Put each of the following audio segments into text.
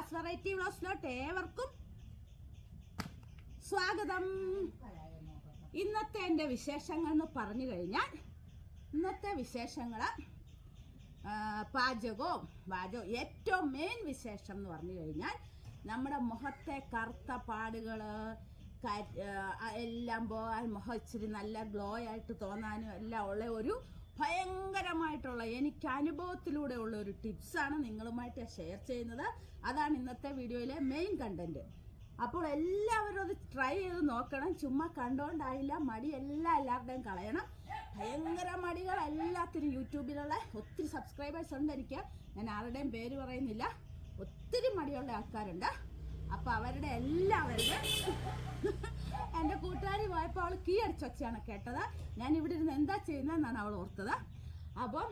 Sheela's variety വ്ളോസിലോട്ട് ഏവർക്കും സ്വാഗതം. ഇന്നത്തെ എന്റെ വിശേഷങ്ങൾ എന്ന് പറഞ്ഞു കഴിഞ്ഞാൽ ഇന്നത്തെ വിശേഷങ്ങൾ പാചകവും പാചകവും ഏറ്റവും മെയിൻ വിശേഷം എന്ന് പറഞ്ഞു കഴിഞ്ഞാൽ നമ്മുടെ മുഖത്തെ കറുത്ത പാടുകൾ എല്ലാം പോകാൻ മുഖം ഇച്ചിരി നല്ല ഗ്ലോ ആയിട്ട് തോന്നാനും എല്ലാം ഉള്ള ഒരു ഭയങ്കരമായിട്ടുള്ള എനിക്ക് അനുഭവത്തിലൂടെ ഉള്ള ഒരു ടിപ്സാണ് നിങ്ങളുമായിട്ട് ഷെയർ ചെയ്യുന്നത്. അതാണ് ഇന്നത്തെ വീഡിയോയിലെ മെയിൻ കണ്ടന്റ് അപ്പോൾ എല്ലാവരും അത് ട്രൈ ചെയ്ത് നോക്കണം. ചുമ്മാ കണ്ടോണ്ടായില്ല. മടി എല്ലാം എല്ലാവരുടെയും കളയണം. ഭയങ്കര മടികൾ എല്ലാത്തിനും യൂട്യൂബിലുള്ള ഒത്തിരി സബ്സ്ക്രൈബേഴ്സ് ഉണ്ട് എനിക്ക്. ഞാൻ ആരുടെയും പേര് പറയുന്നില്ല. ഒത്തിരി മടിയുള്ള ആൾക്കാരുണ്ട്. അപ്പോൾ അവരുടെ എല്ലാവരുടെയും എന്റെ കൂട്ടുകാരി പോയപ്പോൾ അവൾ കീ അടിച്ച് വച്ചാണ് കേട്ടത്. ഞാൻ ഇവിടെ ഇരുന്ന് എന്താ ചെയ്യുന്നതെന്നാണ് അവൾ ഓർത്തത്. അപ്പം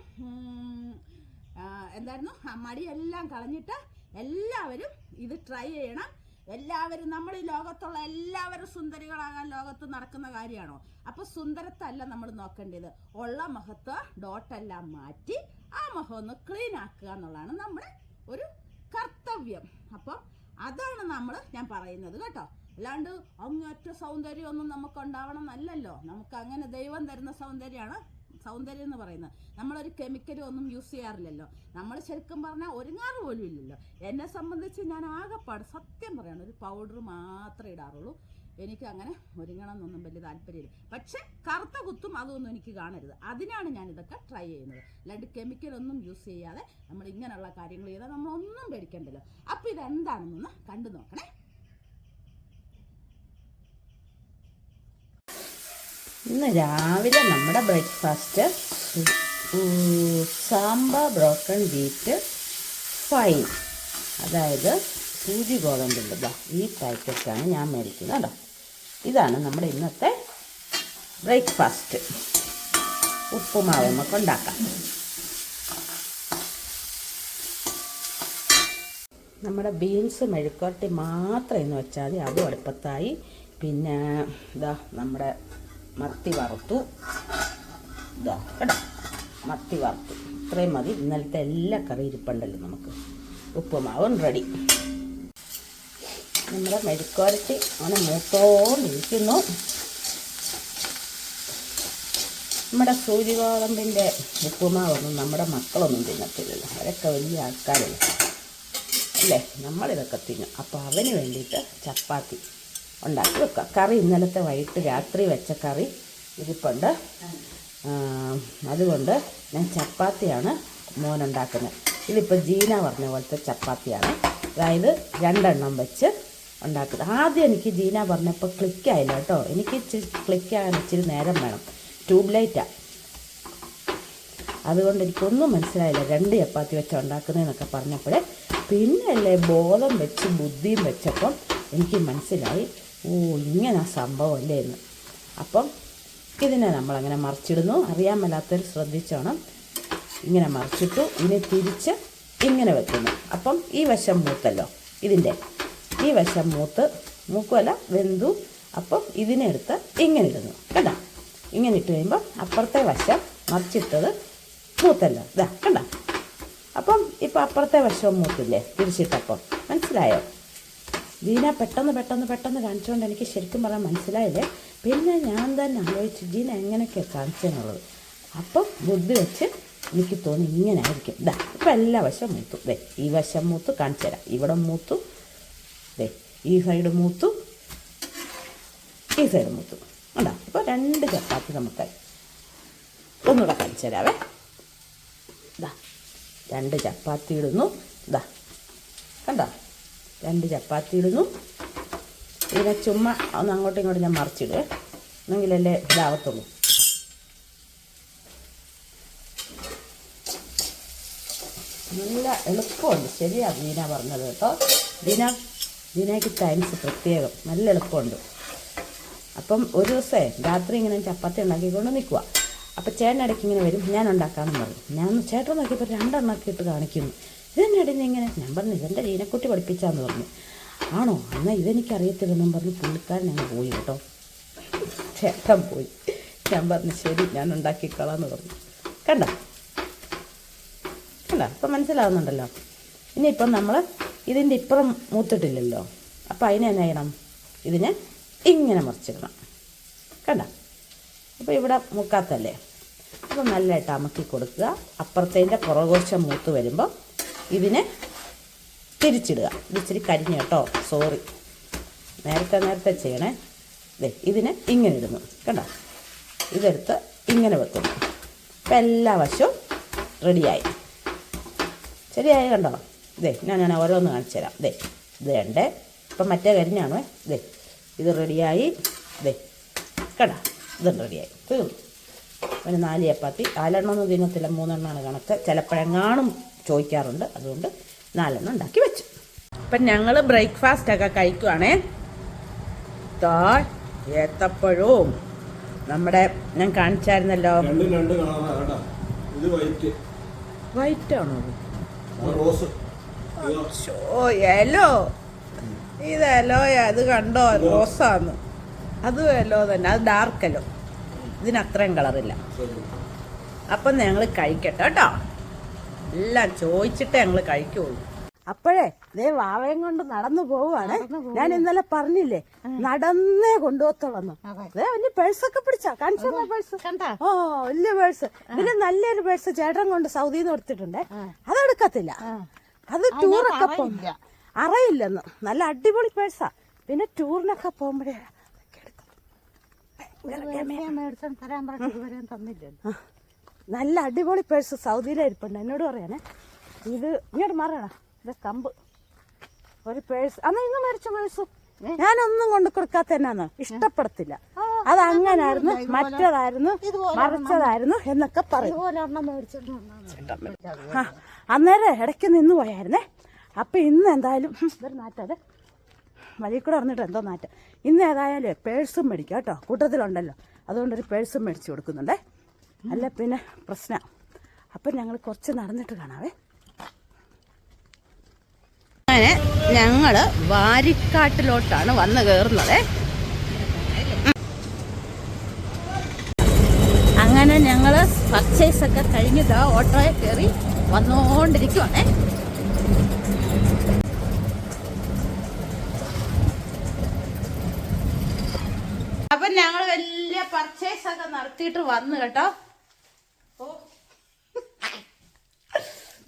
എന്തായിരുന്നു? മടിയെല്ലാം കളഞ്ഞിട്ട് എല്ലാവരും ഇത് ട്രൈ ചെയ്യണം. എല്ലാവരും നമ്മൾ ഈ ലോകത്തുള്ള എല്ലാവരും സുന്ദരികളാകാൻ ലോകത്ത് നടക്കുന്ന കാര്യമാണോ? അപ്പൊ സുന്ദരത്തല്ല നമ്മൾ നോക്കേണ്ടത്. ഉള്ള മുഖത്ത് ഡോട്ടെല്ലാം മാറ്റി ആ മുഖം ഒന്ന് ക്ലീൻ ആക്കുക എന്നുള്ളതാണ് നമ്മുടെ ഒരു കർത്തവ്യം. അപ്പം അതാണ് നമ്മൾ ഞാൻ പറയുന്നത് കേട്ടോ. അല്ലാണ്ട് അങ്ങേറ്റ സൗന്ദര്യമൊന്നും നമുക്ക് ഉണ്ടാവണം എന്നല്ലല്ലോ. നമുക്ക് അങ്ങനെ ദൈവം തരുന്ന സൗന്ദര്യമാണ് സൗന്ദര്യം എന്ന് പറയുന്നത്. നമ്മളൊരു കെമിക്കലും ഒന്നും യൂസ് ചെയ്യാറില്ലല്ലോ. നമ്മൾ ശരിക്കും പറഞ്ഞാൽ ഒരുങ്ങാറ് പോലും ഇല്ലല്ലോ. എന്നെ സംബന്ധിച്ച് ഞാൻ ആകെപ്പാട് സത്യം പറയണം ഒരു പൗഡർ മാത്രമേ ഇടാറുള്ളൂ. എനിക്ക് അങ്ങനെ ഒരുങ്ങണം എന്നൊന്നും വലിയ താല്പര്യമില്ല. പക്ഷെ കറുത്ത കുത്തും അതൊന്നും എനിക്ക് കാണരുത്. അതിനാണ് ഞാൻ ഇതൊക്കെ ട്രൈ ചെയ്യുന്നത്. അല്ലാണ്ട് കെമിക്കലൊന്നും യൂസ് ചെയ്യാതെ നമ്മൾ ഇങ്ങനെയുള്ള കാര്യങ്ങൾ ചെയ്താൽ നമ്മളൊന്നും പേടിക്കണ്ടല്ലോ. അപ്പോൾ ഇതെന്താണെന്നൊന്ന് കണ്ടു നോക്കണേ. ഇന്ന് രാവിലെ നമ്മുടെ breakfast sambar broken wheat fine അതായത് സൂചി ഗോതമ്പുണ്ട്. ഈ പാക്കറ്റാണ് ഞാൻ മേടിക്കുന്നത് കേട്ടോ. ഇതാണ് നമ്മുടെ ഇന്നത്തെ ബ്രേക്ക്ഫാസ്റ്റ്. ഉപ്പുമാവ് നമുക്ക് ഉണ്ടാക്കാം നമ്മുടെ ബീൻസ് മെഴുക്കുവരട്ടി മാത്രം എന്ന് വെച്ചാൽ അതും അടുപ്പത്തായി പിന്നെ ഇതാ നമ്മുടെ മത്തി വറുത്തു. ഇതാ കേട്ടോ? മത്തി വറുത്തു. ഇത്രയും മതി. ഇന്നലത്തെ എല്ലാ കറി ഇരിപ്പുണ്ടല്ലോ നമുക്ക്. ഉപ്പുമാവും റെഡി. നമ്മുടെ മെഴുക്കുവരട്ടി അങ്ങനെ മൂത്തോണ്ടിരിക്കുന്നു നമ്മുടെ സൂര്യഗോതമ്പിന്റെ ഉപ്പുമാവൊന്നും നമ്മുടെ മക്കളൊന്നും തിന്നത്തില്ലല്ലോ. അവരൊക്കെ വലിയ ആൾക്കാരല്ലേ. അല്ലേ? നമ്മളിതൊക്കെ തിന്നും. അപ്പോൾ അവന് വേണ്ടിയിട്ട് ചപ്പാത്തി. ഉണ്ടാക്കി വെക്കുക. കറി ഇന്നലത്തെ വൈകിട്ട് രാത്രി വെച്ച കറി ഇരിപ്പുണ്ട്. അതുകൊണ്ട് ഞാൻ ചപ്പാത്തിയാണ് മോനുണ്ടാക്കുന്നത്. ഇതിപ്പോൾ ജീന പറഞ്ഞ പോലത്തെ ചപ്പാത്തിയാണ്. അതായത് രണ്ടെണ്ണം വെച്ച് ഉണ്ടാക്കുന്നത്. ആദ്യം എനിക്ക് ജീന പറഞ്ഞപ്പോൾ ക്ലിക്കായില്ല കേട്ടോ. എനിക്ക് ഇച്ചിരി ക്ലിക്കാകാൻ ഇച്ചിരി നേരം വേണം. ട്യൂബ് ലൈറ്റാണ് അതുകൊണ്ട് എനിക്കൊന്നും മനസ്സിലായില്ല. രണ്ട് ചപ്പാത്തി വെച്ച് ഉണ്ടാക്കുന്നതെന്നൊക്കെ പറഞ്ഞപ്പോഴേ പിന്നല്ലേ ബോധം വെച്ച് ബുദ്ധിയും വെച്ചപ്പം എനിക്ക് മനസ്സിലായി. ഓ ഇങ്ങനെ സംഭവം അല്ലേ എന്ന് അപ്പം ഇതിനെ നമ്മളങ്ങനെ മറിച്ചിടുന്നു. അറിയാൻ മേലാത്തവർ ശ്രദ്ധിച്ചോണം. ഇങ്ങനെ മറിച്ചിട്ടു ഇനി തിരിച്ച് ഇങ്ങനെ വെക്കുന്നു. അപ്പം ഈ വശം മൂത്തല്ലോ ഇതിന്റെ. ഈ വശം മൂത്ത് മൂക്കുമല്ല വെന്തു. അപ്പം ഇതിനെടുത്ത് ഇങ്ങനെ ഇടുന്നു കേട്ടോ ഇങ്ങനെ ഇട്ട് കഴിയുമ്പോൾ അപ്പുറത്തെ വശം മറിച്ചിട്ടത് മൂത്തല്ലോ. ഇതാ കണ്ട? അപ്പം ഇപ്പം അപ്പുറത്തെ വശം മൂത്തില്ലേ? തിരിച്ചിട്ടപ്പം. മനസ്സിലായോ? ജീന പെട്ടെന്ന് പെട്ടെന്ന് പെട്ടെന്ന് കാണിച്ചുകൊണ്ട് എനിക്ക് ശരിക്കും പറയാൻ മനസ്സിലായില്ലേ? പിന്നെ ഞാൻ തന്നെ ആലോചിച്ചു ജീന എങ്ങനെയൊക്കെയാണ് കാണിച്ചെന്നുള്ളത്. അപ്പം ബുദ്ധി വെച്ച് എനിക്ക് തോന്നി ഇങ്ങനെ ആയിരിക്കും. ദാ ഇപ്പം എല്ലാ വശം മൂത്തു. ദേ ഈ വശം മൂത്തു കാണിച്ചു തരാം. ഇവിടെ മൂത്തു. ദേ ഈ സൈഡ് മൂത്തു. ഈ സൈഡ് മൂത്തു. ഉണ്ടോ ഇപ്പോൾ രണ്ട് ചപ്പാത്തി നമുക്കായി ഒന്നുകൂടെ കാണിച്ചു തരാവേ. ദാ രണ്ട് ചപ്പാത്തി ഇടുന്നു. ദാ കണ്ടോ? രണ്ട് ചപ്പാത്തി ഇടുന്നു. ഇതിനെ ചുമ്മ ഒന്ന് അങ്ങോട്ടും ഇങ്ങോട്ടും ഞാൻ മറിച്ചിടുക എന്നെങ്കിലല്ലേ ഇതാവത്തുള്ളൂ. നല്ല എളുപ്പമുണ്ട്. ശരിയാ ദീന പറഞ്ഞത് കേട്ടോ. ദീന ദീനയ്ക്ക് താങ്ക്സ് പ്രത്യേകം. നല്ല എളുപ്പമുണ്ട്. അപ്പം ഒരു ദിവസമേ രാത്രി ഇങ്ങനെ ചപ്പാത്തി ഉണ്ടാക്കിക്കൊണ്ട് നിൽക്കുക അപ്പം ചേട്ടൻ ഇടയ്ക്ക് ഇങ്ങനെ വരും. ഞാൻ ഉണ്ടാക്കാമെന്ന് പറഞ്ഞു. ഞാൻ ചേട്ടൻ നോക്കിയപ്പോൾ രണ്ടെണ്ണമൊക്കെ ഇട്ട് കാണിക്കുന്നു. ഇതെന്നെ ഇടുന്ന ഇങ്ങനെ? ഞാൻ പറഞ്ഞു ഇതെന്റെ ജീനക്കുട്ടി പഠിപ്പിച്ചാന്ന് പറഞ്ഞു. ആണോ? എന്നാൽ ഇതെനിക്ക് അറിയത്തില്ലെന്നും പറഞ്ഞ് പുള്ളിക്കാരൻ അങ്ങ് പോയി കേട്ടോ. ചേട്ടൻ പോയി. ഞാൻ പറഞ്ഞു ശരി ഞാൻ ഉണ്ടാക്കിക്കളാന്ന് പറഞ്ഞു. കണ്ട? കണ്ട? ഇപ്പം മനസ്സിലാവുന്നുണ്ടല്ലോ. ഇനിയിപ്പം നമ്മൾ ഇതിന്റെ ഇപ്പുറം മൂത്തിട്ടില്ലല്ലോ. അപ്പം അതിനെ എന്നാ ചെയ്യണം? ഇതിനെ ഇങ്ങനെ മുറിച്ചിടണം. കണ്ട? അപ്പോൾ ഇവിടെ മുക്കാത്തല്ലേ? അപ്പോൾ നല്ലതായിട്ട് അമക്കി കൊടുക്കുക. അപ്പുറത്തേന്റെ പുറകുവശം മൂത്ത് വരുമ്പോൾ ഇതിനെ തിരിച്ചിടുക. ഇതിച്ചിരി കരിഞ്ഞ കേട്ടോ. സോറി നേരത്തെ നേരത്തെ ചെയ്യണേ. ദേ ഇതിനെ ഇങ്ങനെ ഇടുന്നു. കണ്ടോ? ഇതെടുത്ത് ഇങ്ങനെ വെക്കുന്നു. അപ്പം എല്ലാ വശവും റെഡിയായി. ശരിയായി കണ്ടോ? ദേ ഞാൻ ഞാൻ ഓരോന്ന് കാണിച്ചു തരാം. ദേ ഇത് വേണ്ടേ ഇപ്പം മറ്റേ കരിഞ്ഞാണോ? ദേ ഇത് റെഡിയായി. ദേ കേട്ടോ ഇതും റെഡിയായി. തീർന്നു ഒരു നാല് ചപ്പാത്തി നാലെണ്ണമൊന്നും തിന്നത്തില്ല മൂന്നെണ്ണമാണ് കണക്ക്. ചിലപ്പോഴെങ്ങാനും ചോദിക്കാറുണ്ട്. അതുകൊണ്ട് നാലെണ്ണം ഉണ്ടാക്കി വെച്ചു. അപ്പം ഞങ്ങൾ ബ്രേക്ക്ഫാസ്റ്റ് ഒക്കെ കഴിക്കുവാണേ. താ ഏത്തപ്പഴവും. നമ്മുടെ ഞാൻ കാണിച്ചായിരുന്നല്ലോ. രണ്ടും രണ്ട് കളറാ കേട്ടോ. ഇത് വൈറ്റ്. വൈറ്റ് ആണോ അത്? റോസ്. ഇതോ ഓ യെല്ലോ. ഇത് അത് കണ്ടോ? റോസാന്ന്. അതും യെല്ലോ തന്നെ. അത് ഡാർക്ക് യെല്ലോ. ഇതിന് അത്രയും കളറില്ല. അപ്പം ഞങ്ങൾ കഴിക്കട്ടെ കേട്ടോ. എല്ലാം ചോദിച്ചിട്ടേ ഞങ്ങൾ കഴിക്കുള്ളൂ. അപ്പോഴേ ദേ വാവയും കൊണ്ട് നടന്നു പോവാണ് ഞാൻ ഇന്നലെ പറഞ്ഞില്ലേ നടന്നേ കൊണ്ടുപോത്തോളന്നു ദേ വലിയ പേഴ്സൊക്കെ പിടിച്ചാ? കാണിച്ചു പേഴ്സ് ഓ വലിയ പേഴ്സ് പിന്നെ നല്ലൊരു പേഴ്സ് ചേട്ടൻ കൊണ്ട് സൗദിന്ന് കൊടുത്തിട്ടുണ്ട്. അതെടുക്കത്തില്ല. അത് ടൂറൊക്കെ പോകില്ല അറിയില്ലെന്ന്. നല്ല അടിപൊളി പേഴ്സാ പിന്നെ ടൂറിനൊക്കെ പോകുമ്പോഴേ തരാൻ പറഞ്ഞു ആ, നല്ല അടിപൊളി പേഴ്സ് സൗദിയിലെ ഇരിപ്പുണ്ട്. എന്നോട് പറയാനേ ഇത് ഇങ്ങോട്ട് മാറണ ഇത് കമ്പ്. ഒരു പേഴ്സ് അന്ന് ഇന്ന് മേടിച്ച പേഴ്സ്? ഞാനൊന്നും കൊണ്ട് കൊടുക്കാത്ത എന്നാന്ന്? ഇഷ്ടപ്പെടത്തില്ല. അത് അങ്ങനായിരുന്നു മറ്റേതായിരുന്നു മറിച്ചതായിരുന്നു എന്നൊക്കെ പറയും. ആ, അന്നേരം ഇടയ്ക്ക് നിന്ന് പോയായിരുന്നേ. അപ്പൊ ഇന്ന് എന്തായാലും ഇതൊരു നാറ്റത്. വഴി കൂടെ അറിഞ്ഞിട്ട് എന്തോ നാറ്റം. ഇന്ന് ഏതായാലും പേഴ്സും മേടിക്കാം കേട്ടോ. കൂട്ടത്തിലുണ്ടല്ലോ. അതുകൊണ്ടൊരു പേഴ്സും മേടിച്ചു കൊടുക്കുന്നുണ്ടേ. അല്ല പിന്നെ പ്രശ്ന. അപ്പം ഞങ്ങൾ കുറച്ച് നടന്നിട്ട് കാണാവേ. അങ്ങനെ ഞങ്ങൾ വാരിക്കാട്ടിലോട്ടാണ് വന്ന് കയറുന്നത് അങ്ങനെ ഞങ്ങൾ പർച്ചേസ് ഒക്കെ കഴിഞ്ഞിട്ട് ഓട്ടോയെ കയറി വന്നുകൊണ്ടിരിക്കുവാണേ അപ്പൊ ഞങ്ങൾ വലിയ പർച്ചേസ് ഒക്കെ നടത്തിയിട്ട് വന്നു കേട്ടോ.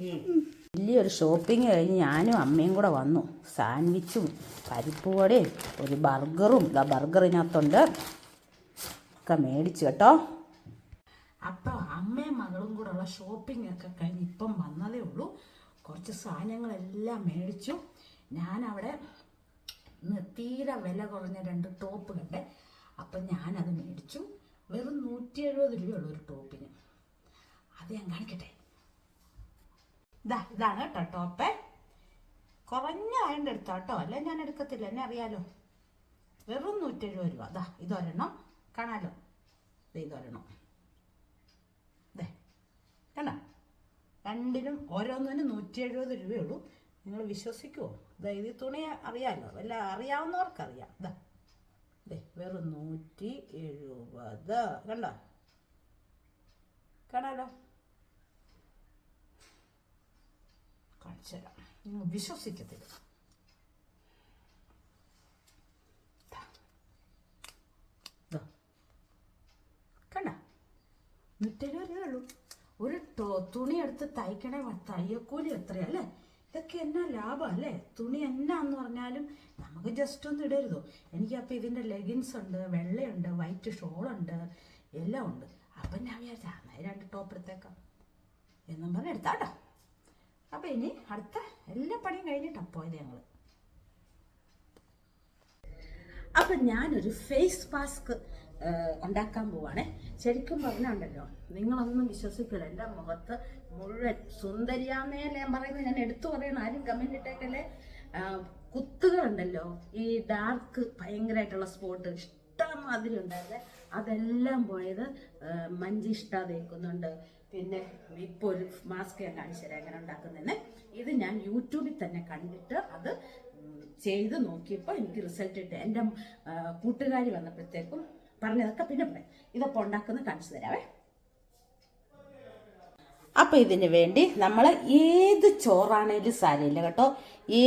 വലിയൊരു ഷോപ്പിംഗ് കഴിഞ്ഞ് ഞാനും അമ്മയും കൂടെ വന്നു. സാൻഡ്വിച്ചും പരിപ്പ് വടയും ഒരു ബർഗറും. ഇതാ ബർഗറിനകത്തുണ്ട്. ഒക്കെ മേടിച്ചു കേട്ടോ. അപ്പോൾ അമ്മയും മകളും കൂടെ ഉള്ള ഷോപ്പിംഗ് ഒക്കെ കഴിഞ്ഞ് ഇപ്പം വന്നതേ ഉള്ളൂ. കുറച്ച് സാധനങ്ങളെല്ലാം മേടിച്ചു. ഞാനവിടെ തീരെ വില കുറഞ്ഞ രണ്ട് ടോപ്പ് കണ്ടേ. അപ്പം ഞാനത് മേടിച്ചു. വെറും നൂറ്റി എഴുപത് രൂപയുള്ളൂ ഒരു ടോപ്പിന് അത് ഞാൻ കാണിക്കട്ടെ? ഇതാ ഇതാണ് കേട്ടോ ടോപ്പ്. കുറഞ്ഞ കുറഞ്ഞതായതുകൊണ്ട് എടുത്തോ കേട്ടോ. അല്ല? ഞാൻ എടുക്കത്തില്ല എന്നെ അറിയാലോ. വെറും നൂറ്റി എഴുപത് രൂപ. അതാ ഇതൊരെണ്ണം. കാണാലോ? ദേ ഇതൊരെണ്ണം. ദേ കണ്ട? രണ്ടിനും ഓരോന്നിനും നൂറ്റി എഴുപത് രൂപയുള്ളൂ. നിങ്ങൾ വിശ്വസിക്കുമോ ഇതാ ഇത് തുണി അറിയാമല്ലോ അല്ല അറിയാവുന്നവർക്കറിയാം. ദാ ദേ വെറും നൂറ്റി എഴുപത്. കണ്ടോ? കാണാലോ? കാണിച്ചു തരാം നിങ്ങൾ വിശ്വസിക്കത്തില്ല. കണ്ട? നൂറ്റെഴുപത് രൂപയുള്ളൂ ഒരു തുണി എടുത്ത് തയ്ക്കണേ തയ്യക്കൂലി എത്രയാ അല്ലേ? ഇതൊക്കെ എന്നാ ലാഭം അല്ലേ? തുണി എന്നാന്ന് പറഞ്ഞാലും നമുക്ക് ജസ്റ്റ് ഒന്ന് ഇടരുതോ? എനിക്കപ്പോൾ ഇതിന്റെ ലെഗിൻസ് ഉണ്ട് വെള്ളയുണ്ട് വൈറ്റ് ഷോളുണ്ട് എല്ലാം ഉണ്ട്. അപ്പം ഞാൻ വിചാരിച്ച അന്നേരം രണ്ട് ടോപ്പ് എടുത്തേക്കാം. എന്നും പറഞ്ഞ് എടുത്താട്ടോ. അപ്പം ഇനി അടുത്ത എല്ലാ പണിയും കഴിഞ്ഞിട്ടാണ് പോയത് ഞങ്ങൾ അപ്പം ഞാനൊരു ഫേസ് മാസ്ക് ഉണ്ടാക്കാൻ പോവാണേ. ശരിക്കും പറഞ്ഞുണ്ടല്ലോ നിങ്ങളൊന്നും വിശ്വസിക്കില്ല എന്റെ മുഖത്ത് മുഴുവൻ സുന്ദരിയാന്നേ ഞാൻ പറയുന്നത്. ഞാൻ എടുത്തു പറയുന്ന ആരും കമന്റ് ഇട്ടേക്കല്ലേ? കുത്തുകളുണ്ടല്ലോ. ഈ ഡാർക്ക് ഭയങ്കരമായിട്ടുള്ള സ്പോട്ട് ഇഷ്ടമാതിരി ഉണ്ടായിരുന്നേ. അതെല്ലാം പോയത് മഞ്ചിഷ്ട തേക്കുന്നുണ്ട്. പിന്നെ ഇപ്പോൾ ഒരു മാസ്ക് ഞാൻ കാണിച്ചു തരാം എങ്ങനെ ഉണ്ടാക്കുന്നതെന്ന് ഇത് ഞാൻ യൂട്യൂബിൽ തന്നെ കണ്ടിട്ട് അത് ചെയ്ത് നോക്കിയപ്പോൾ എനിക്ക് റിസൾട്ട് കിട്ടി. എന്റെ കൂട്ടുകാരി വന്നപ്പോഴത്തേക്കും പറഞ്ഞതൊക്കെ പിന്നെ പറയാം. ഇതൊക്കെ ഉണ്ടാക്കുന്നത് കാണിച്ചു തരാവേ. അപ്പോൾ ഇതിന് വേണ്ടി നമ്മൾ ഏത് ചോറാണേലും സാരമില്ല കേട്ടോ.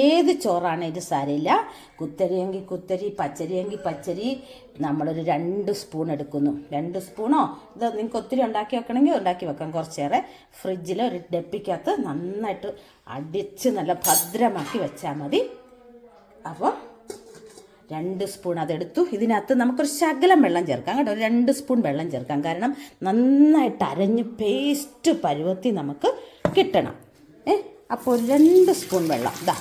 ഏത് ചോറാണേലും സാരമില്ല കുത്തരിയെങ്കിൽ കുത്തരി പച്ചരിയെങ്കിൽ പച്ചരി നമ്മളൊരു രണ്ട് സ്പൂൺ എടുക്കുന്നു. രണ്ട് സ്പൂണോ? ഇത് നിങ്ങൾക്ക് ഒത്തിരി ഉണ്ടാക്കി വെക്കണമെങ്കിൽ ഉണ്ടാക്കി വെക്കാം കുറച്ചേറെ. ഫ്രിഡ്ജിൽ ഒരു ഡപ്പിക്കകത്ത് നന്നായിട്ട് അടിച്ച് നല്ല ഭദ്രമാക്കി വെച്ചാൽ മതി. അപ്പം രണ്ട് സ്പൂൺ അതെടുത്തു. ഇതിനകത്ത് നമുക്കൊരു ശകലം വെള്ളം ചേർക്കാം കേട്ടോ. രണ്ട് സ്പൂൺ വെള്ളം ചേർക്കാം. കാരണം നന്നായിട്ട് അരഞ്ഞ് പേസ്റ്റ് പരുവത്തി നമുക്ക് കിട്ടണം. ഏ? അപ്പോൾ രണ്ട് സ്പൂൺ വെള്ളം. ഇതാ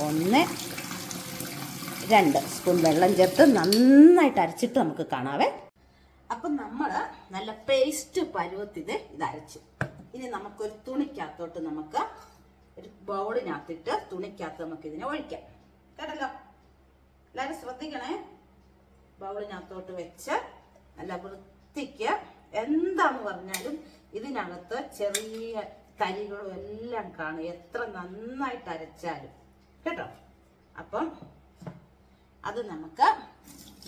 ഒന്ന് രണ്ട് സ്പൂൺ വെള്ളം ചേർത്ത് നന്നായിട്ട് അരച്ചിട്ട് നമുക്ക് കാണാവേ. അപ്പം നമ്മൾ നല്ല പേസ്റ്റ് പരുവത്തിന് ഇത് അരച്ചു ഇനി നമുക്കൊരു തുണിക്കകത്തോട്ട് നമുക്ക് ഒരു ബൗളിനകത്തിട്ട് തുണിക്കകത്ത് നമുക്ക് ഇതിനെ ഒഴിക്കാം. കേട്ടല്ലോ? എല്ലാവരും ശ്രദ്ധിക്കണേ. ബൗളിനകത്തോട്ട് വെച്ച് നല്ല വൃത്തിക്ക് എന്താന്ന് പറഞ്ഞാലും ഇതിനകത്ത് ചെറിയ തരികളും എല്ലാം കാണും. എത്ര നന്നായിട്ട് അരച്ചാലും. കേട്ടോ? അപ്പം അത് നമുക്ക്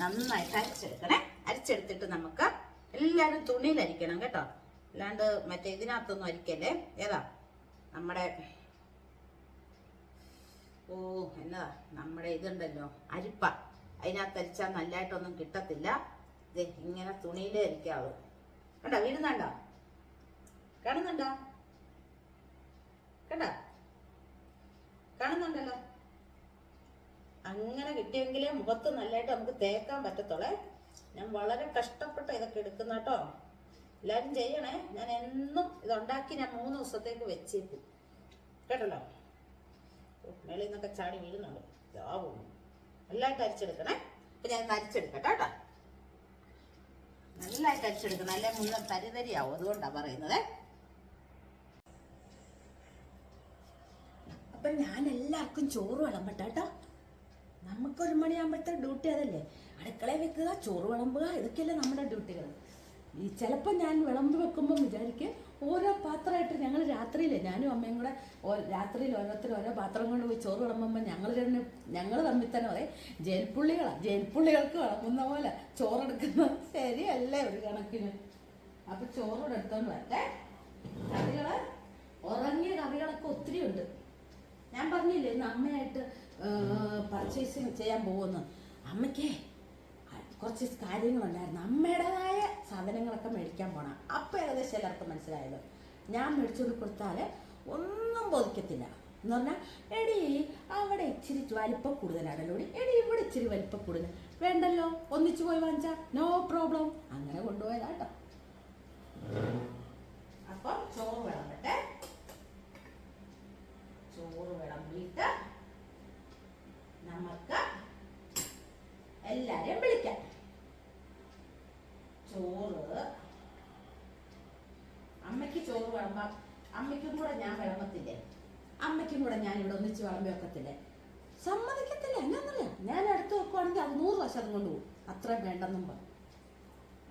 നന്നായിട്ട് അരച്ചെടുക്കണേ. അരച്ചെടുത്തിട്ട് നമുക്ക് എല്ലാവരും തുണിയിൽ അരിക്കണം കേട്ടോ. അല്ലാണ്ട് മറ്റേ ഇതിനകത്തൊന്നും അരിക്കല്ലേ? ഏതാ? നമ്മുടെ ഓ എന്താ നമ്മുടെ ഇതുണ്ടല്ലോ അരിപ്പ. അതിനകത്ത് അരിച്ചാൽ നല്ലതായിട്ടൊന്നും കിട്ടത്തില്ല. ഇത് ഇങ്ങനെ തുണിയിലേ അരിക്കാവൂ കണ്ടോ വീഴുന്നുണ്ടോ? കാണുന്നുണ്ടോ? കണ്ടോ? കാണുന്നുണ്ടല്ലോ? അങ്ങനെ കിട്ടിയെങ്കിലേ മുഖത്ത് നല്ലതായിട്ട് നമുക്ക് തേക്കാൻ പറ്റത്തുള്ളേ. ഞാൻ വളരെ കഷ്ടപ്പെട്ട് ഇതൊക്കെ എടുക്കുന്ന കേട്ടോ. എല്ലാവരും ചെയ്യണേ. ഞാൻ എന്നും ഇതുണ്ടാക്കി ഞാൻ മൂന്ന് ദിവസത്തേക്ക് വെച്ചേക്കും. കേട്ടല്ലോ? മേളിൽ നിന്നൊക്കെ ചാടി വീഴുന്നുണ്ട്. ഇതാവും നല്ലതായിട്ട് അരിച്ചെടുക്കണേ. അപ്പൊ ഞാൻ അരിച്ചെടുക്കട്ടെ കേട്ടോ. നല്ലതായിട്ട് അരിച്ചെടുക്കണം. അല്ലെ മുന്നേ തരിതരിയാവും. അതുകൊണ്ടാ പറയുന്നത്. അപ്പൊ ഞാൻ എല്ലാവർക്കും ചോറ് വിളമ്പട്ടെ കേട്ടോ. നമുക്കൊരു മണിയാകുമ്പോഴത്തെ ഡ്യൂട്ടി അതല്ലേ? അടുക്കളയിൽ വെക്കുക ചോറ് വിളമ്പുക ഇതൊക്കെയല്ലേ നമ്മുടെ ഡ്യൂട്ടികൾ. ഈ ചിലപ്പോൾ ഞാൻ വിളമ്പ് വെക്കുമ്പോൾ വിചാരിക്കും ഓരോ പാത്രമായിട്ട് ഞങ്ങൾ രാത്രിയിലെ ഞാനും അമ്മയും കൂടെ രാത്രിയിൽ ഓരോരുത്തർ ഓരോ പാത്രം കൊണ്ട് പോയി ചോറ് വിളമ്പുമ്പോൾ ഞങ്ങൾ രണ്ട് ഞങ്ങൾ തമ്മിൽ തന്നെ പറയും ജയിൽപ്പുള്ളികളാണ് ജയിൽപ്പുള്ളികൾക്ക് വിളമ്പുന്ന പോലെ ചോറെടുക്കുന്നത് ശരിയല്ലേ ഒരു കണക്കിന്. അപ്പൊ ചോറോടെ എടുത്തോണ്ട് വരട്ടെ. കറികൾ ഉറങ്ങിയ കറികളൊക്കെ ഒത്തിരി ഉണ്ട്. ഞാൻ പറഞ്ഞില്ലേ ഇന്ന് അമ്മയായിട്ട് പർച്ചേസിങ് ചെയ്യാൻ പോകുന്നു. അമ്മയ്ക്കേ കുറച്ച് കാര്യങ്ങളുണ്ടായിരുന്നു അമ്മയുടേതായ സാധനങ്ങളൊക്കെ മേടിക്കാൻ പോണം. അപ്പം ഏകദേശം എല്ലാവർക്കും മനസ്സിലായല്ലോ ഞാൻ മേടിച്ചുകൊണ്ട് കൊടുത്താൽ ഒന്നും ബോധിക്കത്തില്ല. എന്ന് പറഞ്ഞാൽ എടി അവിടെ ഇച്ചിരി വലിപ്പം കൂടുതലാണല്ലോ എടി. ഇവിടെ ഇച്ചിരി വലിപ്പം കൂടുതൽ വേണ്ടല്ലോ ഒന്നിച്ചു പോയി വാങ്ങിച്ചാ. നോ പ്രോബ്ലം അങ്ങനെ കൊണ്ടുപോയതാ കേട്ടോ അപ്പം ചോറ് വിളമ്പട്ടെ. ചോറ് വിളമ്പിയിട്ട് നമുക്ക് എല്ലാരെയും വിളിക്കാം. ചോറ്. അമ്മയ്ക്ക് ചോറ് വിളമ്പാം. അമ്മയ്ക്കും കൂടെ ഞാൻ വിളമ്പത്തില്ലേ? അമ്മയ്ക്കും കൂടെ ഞാൻ ഇവിടെ ഒന്നിച്ച് വിളമ്പി വെക്കത്തില്ലേ? സമ്മതിക്കത്തില്ല. എന്നാന്നറിയാം ഞാൻ അടുത്ത് വെക്കുവാണെങ്കിൽ അത് നൂറ് വശം അത് കൊണ്ടുപോകും അത്രയും വേണ്ടെന്നും പറഞ്ഞു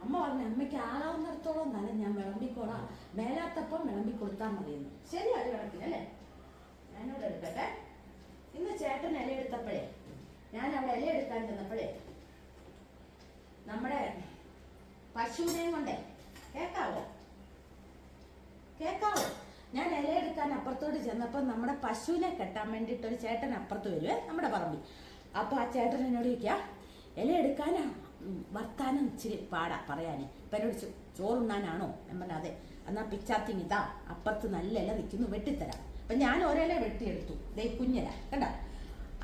അമ്മ പറഞ്ഞു അമ്മയ്ക്ക് ആകാവുന്നിടത്തോളം നല്ല ഞാൻ വിളമ്പിക്കോളാം. മേലാത്തപ്പം വിളമ്പി കൊടുത്താൽ മതിയെന്ന്. ശരി അത് കണക്കിനല്ലേ ഞാനിവിടെ എടുക്കട്ടെ. ഇന്ന് ചേട്ടൻ ഇല എടുത്തപ്പോഴേ ഞാൻ അവിടെ ഇല എടുക്കാൻ ചെന്നപ്പോഴേ നമ്മുടെ പശുവിനെയും കൊണ്ടേ. കേക്കാവോ? കേക്കാവോ? ഞാൻ ഇല എടുക്കാൻ അപ്പുറത്തോട്ട് ചെന്നപ്പോൾ നമ്മുടെ പശുവിനെ കെട്ടാൻ വേണ്ടിയിട്ട് ഒരു ചേട്ടൻ അപ്പുറത്ത് വരുവേ നമ്മുടെ പറമ്പിൽ. അപ്പോൾ ആ ചേട്ടൻ എന്നോട് ചോദിക്കുക ഇല എടുക്കാനാ? വർത്താനം ഇച്ചിരി പാടാ പറയാനേ. ഇപ്പൊ എന്നോട് ചോറുണ്ണാനാണോ? ഞാൻ പറഞ്ഞ അതെ. എന്നാൽ പിച്ചാത്തിങ് ഇതാ അപ്പുറത്ത് നല്ല ഇല നിൽക്കുന്നു വെട്ടിത്തരാം. അപ്പം ഞാൻ ഒരില വെട്ടിയെടുത്തു. ദേ കുഞ്ഞില കണ്ട?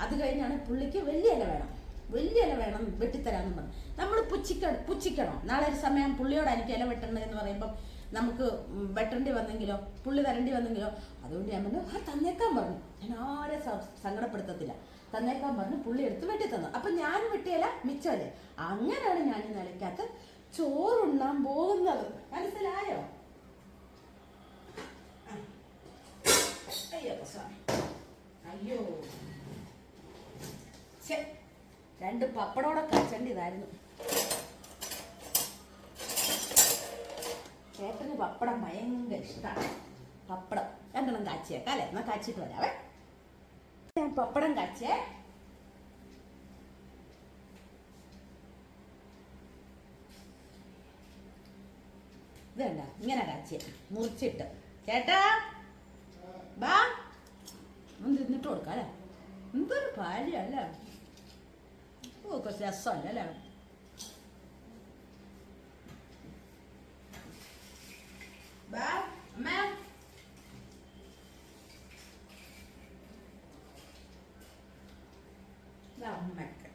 അത് കഴിഞ്ഞാണ് പുള്ളിക്ക് വലിയ ഇല വേണം. വലിയ ഇല വേണം വെട്ടിത്തരാമെന്ന് പറഞ്ഞു. നമ്മൾ പുച്ഛിക്ക പുച്ഛിക്കണം. നാളെ ഒരു സമയം പുള്ളിയോട് എനിക്ക് ഇല വെട്ടണ്ടേ എന്ന് പറയുമ്പം നമുക്ക് വെട്ടേണ്ടി വന്നെങ്കിലോ പുള്ളി തരേണ്ടി വന്നെങ്കിലോ അതുകൊണ്ട് ഞാൻ പറഞ്ഞു ആ തന്നേക്കാൻ പറഞ്ഞു. ഞാൻ ആരെ സങ്കടപ്പെടുത്തത്തില്ല. തന്നേക്കാൻ പറഞ്ഞു പുള്ളി എടുത്ത് വെട്ടി തന്നു അപ്പൊ ഞാൻ വെട്ടിയല്ല മിച്ചമല്ലേ അങ്ങനെയാണ് ഞാൻ ഈ നിലയ്ക്കകത്ത് ചോറുണ്ണാൻ പോകുന്നത്. മനസ്സിലായോ? അയ്യോ അയ്യോ. ഛെ, രണ്ട് പപ്പടോടെ കാച്ചേണ്ടതായിരുന്നു ചേട്ടന് പപ്പടം ഭയങ്കര ഇഷ്ടമാണ് പപ്പടം. രണ്ടെണ്ണം കാച്ചിയേക്കാം അല്ലേ? എന്നാൽ കാച്ചിട്ട് വരാവേ. ഞാൻ പപ്പടം കാച്ചേ ഇത് ഇങ്ങനെ കാച്ചിയ. മുറിച്ചിട്ട്. ചേട്ടാ ബാ. ഒന്ന് തിന്നിട്ട് കൊടുക്കാം അല്ലേ? എന്തൊരു പാലിയല്ലേ കുറച്ച് രസമല്ല അല്ലേ ബാ അമ്മ ഇതാ അമ്മയ്ക്ക്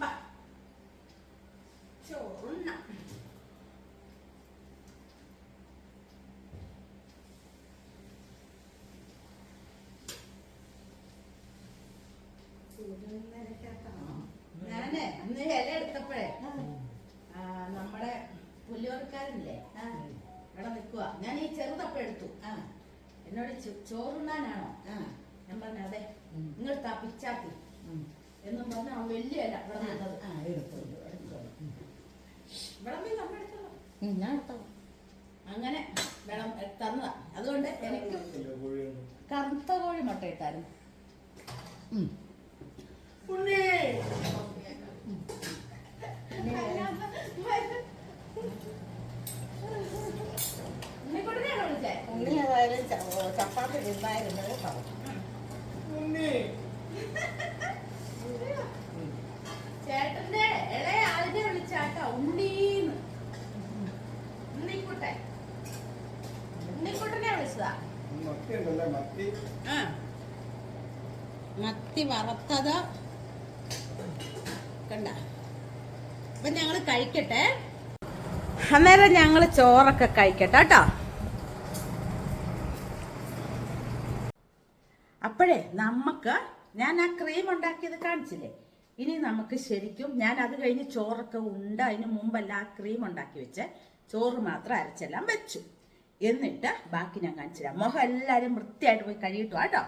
ബാ ചോറുണ്ണ ഞാനേ അന്ന് ഇല എടുത്തപ്പോഴേ നമ്മുടെ പുല്ലുവർക്കാരനില്ലേ അവിടെ നിൽക്കുക ഞാൻ ഈ ചെറുതപ്പം എടുത്തു. എന്നോട് ചോറുണ്ണാനാണോ? ഞാൻ പറഞ്ഞു അതെ നിങ്ങൾ താ പിച്ചാത്തി എന്നും പറഞ്ഞ ആ വലിയ ഇല അവിടെ നിന്നത്. നമ്മൾ എടുത്തോളാം. ഞാൻ എടുത്തോ അങ്ങനെ വേണം തന്നതാ. അതുകൊണ്ട് എനിക്ക് കറുത്ത കോഴി മുട്ട ഇട്ടായിരുന്നു. ഉണ്ണി. ച- ചപ്പാത്തി തിന്നായിരുന്നത് ഉണ്ണി. ചേട്ടന്റെ ഇളയ ആളിനെ വിളിച്ചാട്ടോ ഉണ്ണീന്ന്. ഉണ്ണിക്കുട്ടൻ. ഉണ്ണിക്കുട്ടനെ വിളിച്ചതാ. മത്തി ഉണ്ടല്ലേ മത്തി? ആ. മത്തി വറുത്തത് കണ്ട അപ്പൊ കഴിക്കട്ടെ. അന്നേരം ഞങ്ങൾ ചോറൊക്കെ കഴിക്കട്ടെ കേട്ടോ. അപ്പോഴേ നമുക്ക് ഞാൻ ആ ക്രീം ഉണ്ടാക്കിയത് കാണിച്ചില്ലേ? ഇനി നമുക്ക് ശരിക്കും ഞാൻ അത് കഴിഞ്ഞ് ചോറൊക്കെ ഉണ്ട് അതിന് മുമ്പല്ല ആ ക്രീം ഉണ്ടാക്കി വെച്ച്. ചോറ് മാത്രം അരച്ചെല്ലാം വെച്ചു. എന്നിട്ട് ബാക്കി ഞാൻ കാണിച്ചു തരാം മുഖം എല്ലാവരും വൃത്തിയായിട്ട് പോയി കഴിയിട്ടു കേട്ടോ.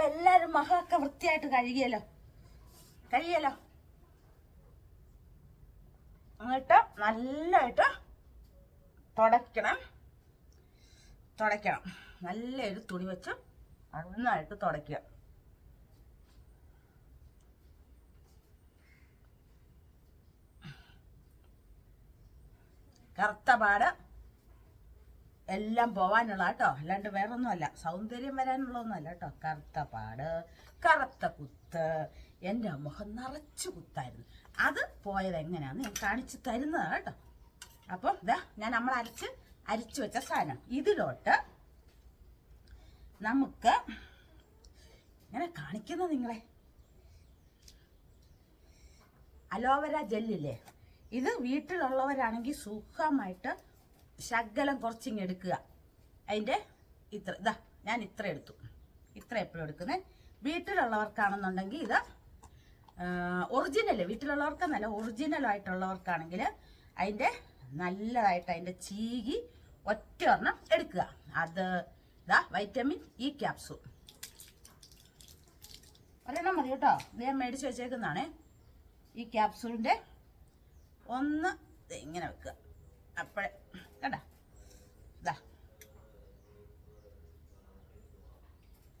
ഇപ്പൊ എല്ലാരും മുഖമൊക്കെ വൃത്തിയായിട്ട് കഴുകിയല്ലോ. കഴിയല്ലോ എന്നിട്ട് നല്ലതായിട്ട് തുടയ്ക്കണം. തുടയ്ക്കണം. നല്ലൊരു തുണി വെച്ച് നന്നായിട്ട് തുടയ്ക്കുക. കറുത്ത പാട് എല്ലാം പോവാനുള്ള കേട്ടോ. അല്ലാണ്ട് വേറെ ഒന്നുമല്ല സൗന്ദര്യം വരാനുള്ളതൊന്നുമല്ല കേട്ടോ. കറുത്ത പാട് കറുത്ത കുത്ത് എന്റെ മുഖം നിറച്ച് കുത്തായിരുന്നു. അത് പോയത് എങ്ങനെയാന്ന് ഞാൻ കാണിച്ചു തരുന്നതാണ് കേട്ടോ. അപ്പം ഇതാ ഞാൻ നമ്മൾ അരച്ച് അരിച്ചു വെച്ച സാധനം. ഇതിലോട്ട് നമുക്ക് ഇങ്ങനെ കാണിക്കുന്നു നിങ്ങളെ. അലോവര ജെല്ലില്ലേ? ഇത് വീട്ടിലുള്ളവരാണെങ്കിൽ സുഖമായിട്ട് ശകലം കുറച്ചിങ് എടുക്കുക. അതിന്റെ ഇത്ര ഇതാ ഞാൻ ഇത്ര എടുത്തു. ഇത്ര എപ്പോഴും എടുക്കുന്നത് വീട്ടിലുള്ളവർക്കാണെന്നുണ്ടെങ്കിൽ ഇത് ഒറിജിനൽ വീട്ടിലുള്ളവർക്കെന്നല്ല ഒറിജിനൽ ആയിട്ടുള്ളവർക്കാണെങ്കിൽ അതിന്റെ നല്ലതായിട്ട് അതിന്റെ ചീകി ഒറ്റ ഒരെണ്ണം എടുക്കുക. അത് ഇതാ വൈറ്റമിൻ ഇ ക്യാപ്സൂൾ ഒരെണ്ണം മതി കേട്ടോ. ഞാൻ മേടിച്ച് വെച്ചേക്കുന്നതാണേ. ഈ ക്യാപ്സൂളിന്റെ ഒന്ന് ഇങ്ങനെ വെക്കുക. അപ്പോഴേ. കണ്ട? ഇതാ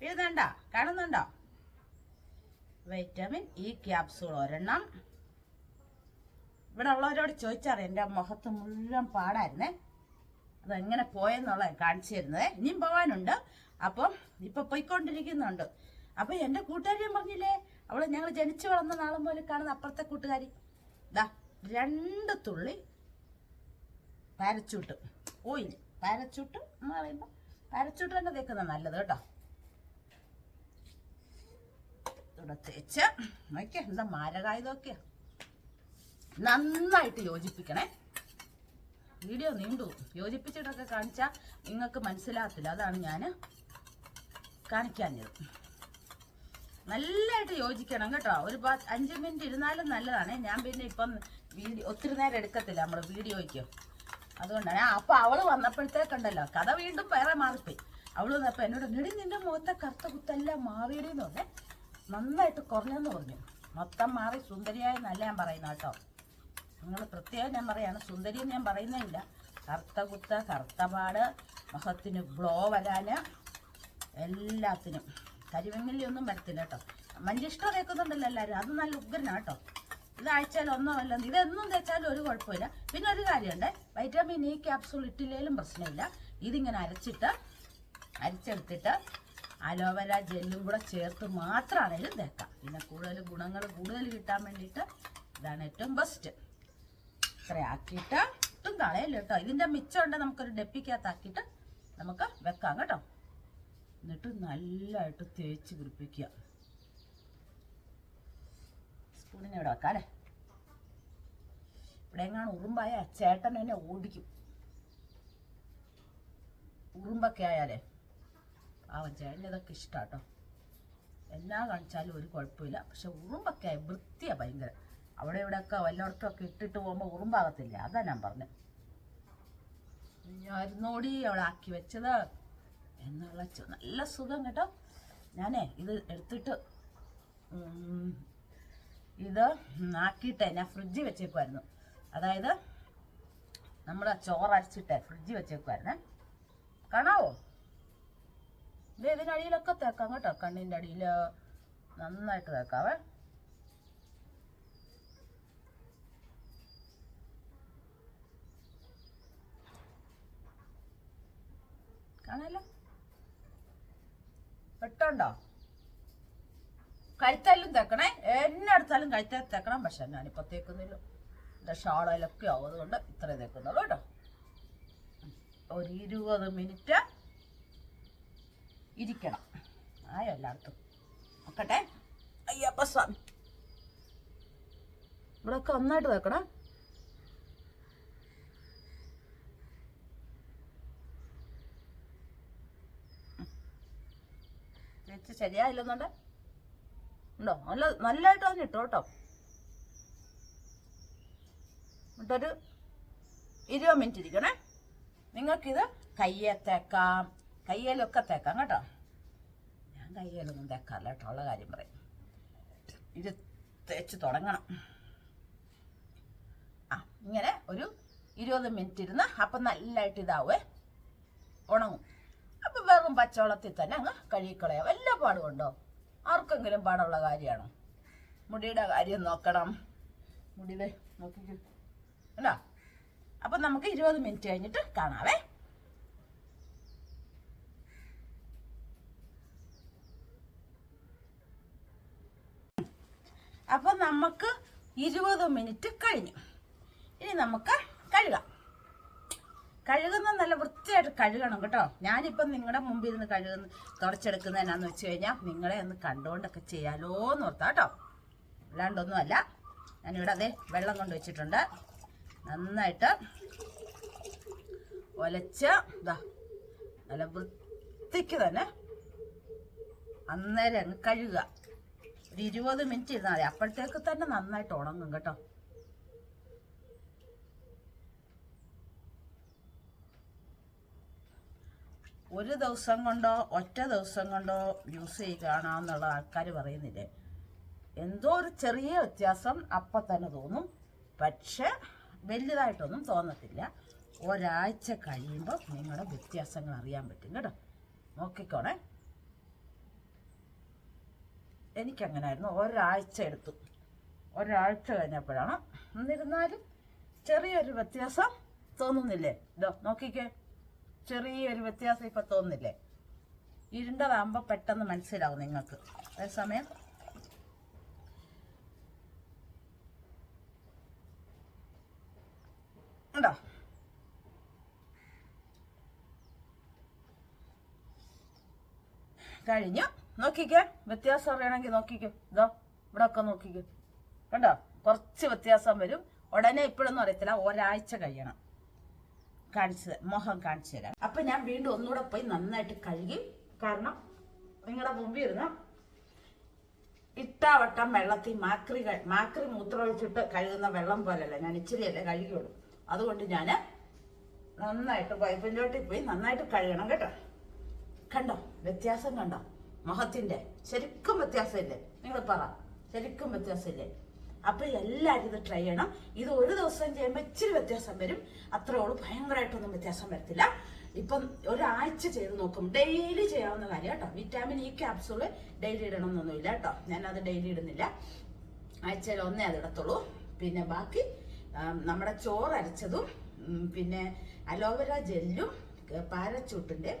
എഴുതണ്ട കാണുന്നുണ്ടോ? വൈറ്റമിൻ ഇ ക്യാപ്സൂൾ ഒരെണ്ണം. ഇവിടെ ഉള്ളവരോട് ചോദിച്ചറിയാം എന്റെ മുഖത്ത് മുഴുവൻ പാടായിരുന്നേ. അതെങ്ങനെ പോയെന്നുള്ള കാണിച്ചു തരുന്നത്. ഇനിയും പോകാനുണ്ട്. അപ്പം ഇപ്പൊ പോയിക്കൊണ്ടിരിക്കുന്നുണ്ട്. അപ്പൊ എന്റെ കൂട്ടുകാരിയും പറഞ്ഞില്ലേ അവൾ ഞങ്ങൾ ജനിച്ചു വളർന്ന നാളും പോലെ കാണുന്ന അപ്പുറത്തെ കൂട്ടുകാരി. ദാ രണ്ട് തുള്ളി പാരച്ചൂട്ട്. ഓയിൽ പാരച്ചൂട്ട് എന്ന് പറയുമ്പോൾ പാരച്ചൂട്ട് തന്നെ തേക്കുന്നത് നല്ലത് കേട്ടോ. ഇവിടെ തേച്ച് നോക്കിയാ എന്താ മാരകായതൊക്കെയാ നന്നായിട്ട് യോജിപ്പിക്കണേ. വീഡിയോ നീണ്ടു. യോജിപ്പിച്ചിട്ടൊക്കെ കാണിച്ചാൽ നിങ്ങൾക്ക് മനസ്സിലാകത്തില്ല. അതാണ് ഞാൻ കാണിക്കാഞ്ഞത്. നല്ലതായിട്ട് യോജിക്കണം കേട്ടോ. ഒരു അഞ്ച് മിനിറ്റ് ഇരുന്നാലും നല്ലതാണ്. ഞാൻ പിന്നെ ഇപ്പം വീഡിയോ ഒത്തിരി നേരം എടുക്കത്തില്ല നമ്മുടെ വീഡിയോയ്ക്ക്. അതുകൊണ്ടാണ്. അപ്പൊ അവൾ വന്നപ്പോഴത്തേക്കുണ്ടല്ലോ കഥ വീണ്ടും വേറെ മാറിപ്പോയി. അവൾ വന്നപ്പോ എന്നോട് നെടി നിന്റെ മുഖത്തെ കറുത്ത കുത്തെല്ലാം മാറിയടെന്ന് പറഞ്ഞേ നന്നായിട്ട് കുറഞ്ഞെന്ന് പറഞ്ഞു. മൊത്തം മാറി സുന്ദരിയായ നല്ല ഞാൻ പറയുന്ന കേട്ടോ. നിങ്ങൾ പ്രത്യേകം ഞാൻ പറയാണ് സുന്ദരി ഞാൻ പറയുന്നില്ല കറുത്ത കുത്ത കറുത്തപാട് മുഖത്തിന് ഗ്ലോ വരാന് എല്ലാത്തിനും. കരിമങ്ങലി ഒന്നും വരത്തില്ല കേട്ടോ. മഞ്ചിഷ്ടം കേൾക്കുന്നുണ്ടല്ലോ എല്ലാവരും. അത് നല്ല ഉഗ്രനാ കേട്ടോ. ഇത് ആഴ്ചയിൽ ഒന്നോ അല്ല ഇതെന്നും തേച്ചാലും ഒരു കുഴപ്പമില്ല. പിന്നെ ഒരു കാര്യമുണ്ട്. വൈറ്റമിൻ ഇ ക്യാപ്സൂൾ ഇട്ടില്ലേലും പ്രശ്നമില്ല. ഇതിങ്ങനെ അരച്ചിട്ട് അരിച്ചെടുത്തിട്ട് അലോവേര ജെല്ലും കൂടെ ചേർത്ത് മാത്രമാണെങ്കിലും തേക്കാം. പിന്നെ കൂടുതൽ ഗുണങ്ങൾ കൂടുതൽ കിട്ടാൻ വേണ്ടിയിട്ട് ഇതാണ് ഏറ്റവും ബെസ്റ്റ് ഇത്ര ആക്കിയിട്ട് ഒട്ടും കളയല്ലോ കേട്ടോ. ഇതിന്റെ മിച്ചം ഉണ്ട് നമുക്കൊരു ഡെപ്പിക്കകത്താക്കിയിട്ട് നമുക്ക് വെക്കാം കേട്ടോ. എന്നിട്ട് നല്ലതായിട്ട് തേച്ച് പിടിപ്പിക്കുക. സ്പൂണിനെ ഇവിടെ വെക്കാം അല്ലേ? ഇവിടെ എങ്ങാണ് ഉറുമ്പായ ചേട്ടൻ എന്നെ ഓടിക്കും. ഉറുമ്പൊക്കെ ആയാലേ. പാവം ചേട്ടൻ ഇതൊക്കെ ഇഷ്ടാട്ടോ എല്ലാം കാണിച്ചാലും ഒരു കുഴപ്പമില്ല. പക്ഷെ ഉറുമ്പൊക്കെ ആയി വൃത്തിയാ ഭയങ്കര. അവിടെ ഇവിടെയൊക്കെ വല്ലയിടത്തും ഒക്കെ ഇട്ടിട്ട് പോകുമ്പോൾ ഉറുമ്പാകത്തില്ല? അതാ ഞാൻ പറഞ്ഞത് ഞായിരുന്നോടി അവിടെ ആക്കി വെച്ചത്. എന്നുള്ള നല്ല സുഖം കേട്ടോ. ഞാനേ ഇത് എടുത്തിട്ട് ഇത് ആക്കിയിട്ട് ഞാൻ ഫ്രിഡ്ജിൽ വെച്ചേക്കുമായിരുന്നു അതായത് നമ്മൾ ചോറ് അരച്ചിട്ട് ഫ്രിഡ്ജിൽ വെച്ചേക്കുമായിരുന്നേ കാണാവോ? ഇത് ഇതിനടിയിലൊക്കെ തേക്കാം കേട്ടോ കണ്ണിന്റെ അടിയിൽ നന്നായിട്ട് തേക്കാവേ. കാണാലോ വെട്ടുണ്ടോ കഴുത്തല്ലും തേക്കണേ. എന്നെ അടുത്താലും കഴുത്തേ തേക്കണം. പക്ഷെ ഞാനിപ്പോൾ തേക്കുന്നില്ല. എന്റെ ഷാളയിലൊക്കെ ആവും. അതുകൊണ്ട് ഇത്ര തേക്കുന്നുള്ളൂ കേട്ടോ. ഒരു ഇരുപത് മിനിറ്റ് ഇരിക്കണം. ആയോ എല്ലായിടത്തും? നോക്കട്ടെ. അയ്യപ്പ സ്വാമി. ഇവിടെയൊക്കെ ഒന്നായിട്ട് തേക്കണം. ശരിയായില്ലെന്നുണ്ട്? ഉണ്ടോ? നല്ല നല്ലതായിട്ട് ഇട്ടോ കേട്ടോ? എന്നിട്ടൊരു ഇരുപത് മിനിറ്റ് ഇരിക്കണേ. നിങ്ങൾക്കിത് കയ്യെ തേക്കാം കയ്യേലൊക്കെ തേക്കാം കേട്ടോ. ഞാൻ കയ്യേലൊന്നും തേക്കാറില്ല കേട്ടോ ഉള്ള കാര്യം പറയും. ഇത് തേച്ച് തുടങ്ങണം. ആ ഇങ്ങനെ ഒരു ഇരുപത് മിനിറ്റ് ഇരുന്ന് അപ്പം നല്ലതായിട്ട് ഇതാവേ. ഉണങ്ങും. അപ്പം വെറും പച്ചവെള്ളത്തിൽ തന്നെ അങ്ങ് കഴുകിക്കളയാം. എല്ലാ പാടുമുണ്ടോ ആർക്കെങ്കിലും പാടുള്ള കാര്യമാണോ? മുടിയുടെ കാര്യം നോക്കണം. മുടിയുടെ നോക്കിക്കോ. അല്ലോ അപ്പം നമുക്ക് ഇരുപത് മിനിറ്റ് കഴിഞ്ഞിട്ട് കാണാവേ. അപ്പം നമുക്ക് ഇരുപത് മിനിറ്റ് കഴിഞ്ഞു. ഇനി നമുക്ക് കഴുകാം. കഴുകുന്ന നല്ല വൃത്തിയായിട്ട് കഴുകണം കേട്ടോ. ഞാനിപ്പം നിങ്ങളുടെ മുമ്പിൽ നിന്ന് കഴുകുന്ന തുടച്ചെടുക്കുന്നതിനാന്ന് വെച്ച് കഴിഞ്ഞാൽ നിങ്ങളെ ഒന്ന് കണ്ടുകൊണ്ടൊക്കെ ചെയ്യാലോ എന്ന് ഓർത്താ കേട്ടോ. അല്ലാണ്ടൊന്നുമല്ല. ഞാനിവിടെ അതെ വെള്ളം കൊണ്ട് വെച്ചിട്ടുണ്ട്. നന്നായിട്ട് ഒലച്ച് ഇതാ നല്ല വൃത്തിക്ക് തന്നെ അന്നേരം കഴുകുക. ഒരു ഇരുപത് മിനിറ്റ് ഇരുന്നാൽ മതി. അപ്പോഴത്തേക്ക് തന്നെ നന്നായിട്ട് ഉണങ്ങും കേട്ടോ. ഒരു ദിവസം കൊണ്ടോ ഒറ്റ ദിവസം കൊണ്ടോ യൂസ് ചെയ്യുകയാണെന്നുള്ള ആൾക്കാർ പറയുന്നില്ലേ? എന്തോ ഒരു ചെറിയ വ്യത്യാസം അപ്പം തന്നെ തോന്നും. പക്ഷെ വലുതായിട്ടൊന്നും തോന്നത്തില്ല. ഒരാഴ്ച കഴിയുമ്പോൾ നിങ്ങളുടെ വ്യത്യാസങ്ങൾ അറിയാൻ പറ്റും കേട്ടോ. നോക്കിക്കോണേ. എനിക്കങ്ങനായിരുന്നു. ഒരാഴ്ച എടുത്തു. ഒരാഴ്ച കഴിഞ്ഞപ്പോഴാണ്. എന്നിരുന്നാലും ചെറിയൊരു വ്യത്യാസം തോന്നുന്നില്ലേ? ഇതോ നോക്കിക്കേ. ചെറിയൊരു വ്യത്യാസം ഇപ്പം തോന്നില്ലേ? ഇരുണ്ടതാകുമ്പോൾ പെട്ടെന്ന് മനസ്സിലാവും നിങ്ങൾക്ക്. അതേസമയം ഉണ്ടോ? കഴിഞ്ഞു. നോക്കിക്കേ. വ്യത്യാസം അറിയണമെങ്കിൽ നോക്കിക്കോ. ഇതോ ഇവിടെ ഒക്കെ നോക്കിക്കോ. കണ്ടോ? കുറച്ച് വ്യത്യാസം വരും. ഉടനെ ഇപ്പോഴൊന്നും അറിയത്തില്ല. ഒരാഴ്ച കഴിയണം. കാണിച്ചു മുഖം കാണിച്ചു തരാം. അപ്പൊ ഞാൻ വീണ്ടും ഒന്നുകൂടെ പോയി നന്നായിട്ട് കഴുകി കാരണം നിങ്ങളുടെ മുമ്പിൽ ഇരുന്ന് ഇട്ടാവട്ടം വെള്ളത്തിൽ മാക്രി മാക്രി മൂത്രമൊഴിച്ചിട്ട് കഴുകുന്ന വെള്ളം പോലല്ല ഞാൻ ഇച്ചിരിയല്ലേ കഴുകിയുള്ളൂ. അതുകൊണ്ട് ഞാൻ നന്നായിട്ട് പൈപ്പിലോട്ടിൽ പോയി നന്നായിട്ട് കഴുകണം കേട്ടോ. കണ്ടോ? വ്യത്യാസം കണ്ടോ? മുഖത്തിന്റെ ശരിക്കും വ്യത്യാസമില്ലേ? നിങ്ങൾ പറ. ശരിക്കും വ്യത്യാസമില്ലേ? അപ്പൊ എല്ലാവരും ഇത് ട്രൈ ചെയ്യണം. ഇത് ഒരു ദിവസം ചെയ്യുമ്പോൾ ഇച്ചിരി വ്യത്യാസം വരും. അത്രേ ഉള്ളൂ. ഭയങ്കരമായിട്ടൊന്നും വ്യത്യാസം വരത്തില്ല. ഇപ്പം ഒരാഴ്ച ചെയ്ത് നോക്കും. ഡെയിലി ചെയ്യാവുന്ന കാര്യം കേട്ടോ വിറ്റാമിൻ ഇ ക്യാപ്സൂൾ ഡെയിലി ഇടണം എന്നൊന്നുമില്ല കേട്ടോ ഞാനത് ഡെയിലി ഇടുന്നില്ല. ആഴ്ചയിൽ ഒന്നേ അത് ഇടത്തുള്ളൂ. പിന്നെ ബാക്കി നമ്മുടെ ചോറ് അരച്ചതും പിന്നെ അലോവേര ജെല്ലും പാരച്ചൂട്ടിന്റെ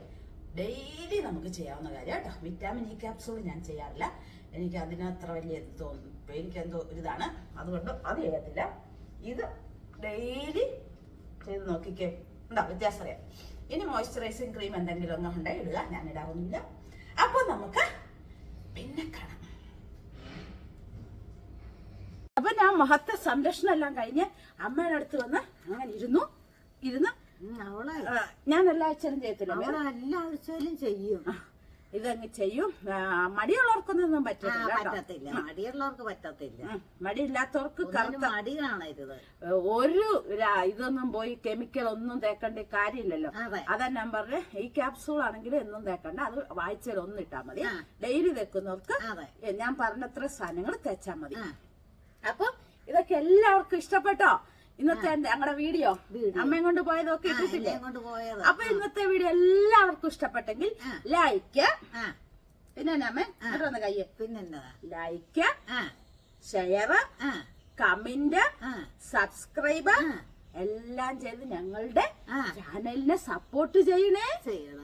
ഡെയിലി നമുക്ക് ചെയ്യാവുന്ന കാര്യം കേട്ടോ വിറ്റാമിൻ ഇ ക്യാപ്സൂൾ ഞാൻ ചെയ്യാറില്ല. എനിക്ക് അതിനത്ര വലിയ ഇത് തോന്നുന്നു എനിക്ക് എന്തോ ഒരിതാണ്. അതുകൊണ്ട് അത് ചെയ്യത്തില്ല. ഇത് ഡെയിലി ചെയ്ത് നോക്കിക്കേ. ഉണ്ടോ വ്യത്യാസം അറിയാം ഇനി മോയ്സ്ചറൈസിങ് ക്രീം എന്തെങ്കിലും ഒന്നും ഉണ്ടെങ്കിൽ ഇടുക. ഞാൻ ഇടാവുന്നില്ല അപ്പോൾ നമുക്ക് പിന്നെ കാണാം. അപ്പൊ ഞാൻ മഹത്വ സംരക്ഷണം എല്ലാം കഴിഞ്ഞ് അമ്മയുടെ അടുത്ത് വന്ന് അങ്ങനെ ഇരുന്നു. ഇരുന്ന് അവളെ ഞാൻ എല്ലാ ആഴ്ചയിലും ചെയ്യത്തില്ല എല്ലാ ആഴ്ചയിലും ചെയ്യും. ഇതങ്ങ് ചെയ്യും. മടിയുള്ളവർക്കൊന്നും പറ്റത്തില്ല മടിയുള്ളവർക്ക് പറ്റത്തില്ല. മടിയില്ലാത്തവർക്ക് മടി കാണരുത് ഒരു ഇതൊന്നും പോയി കെമിക്കൽ ഒന്നും തേക്കേണ്ട കാര്യമില്ലല്ലോ. അതെ. ഞാൻ പറഞ്ഞ. ഈ ക്യാപ്സൂൾ ആണെങ്കിലും എന്നും തേക്കണ്ട. അത് ആഴ്ചയിൽ ഒന്ന് ഇട്ടാ മതി. ഡെയിലി തേക്കുന്നവർക്ക് ഞാൻ പറഞ്ഞത്ര സാധനങ്ങൾ തേച്ചാ മതി. അപ്പൊ ഇതൊക്കെ എല്ലാവർക്കും ഇഷ്ടപ്പെട്ടോ? ഇന്നത്തെ ഞങ്ങളുടെ വീഡിയോ. അമ്മയും കൊണ്ട് പോയതൊക്കെ ഇട്ടിട്ടില്ലേ? അപ്പൊ ഇന്നത്തെ വീഡിയോ എല്ലാവർക്കും ഇഷ്ടപ്പെട്ടെങ്കിൽ ലൈക്ക്. പിന്നെ അമ്മ? ഒന്ന് കയ്യെ. പിന്നെന്താ? Like share comment subscribe. എല്ലാം ചെയ്ത് ഞങ്ങളുടെ ചാനലിനെ സപ്പോർട്ട് ചെയ്യണേ.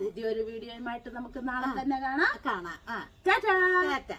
പുതിയൊരു വീഡിയോയുമായിട്ട് നമുക്ക് നാളെ തന്നെ കാണാം. കാണാം. ടാറ്റ.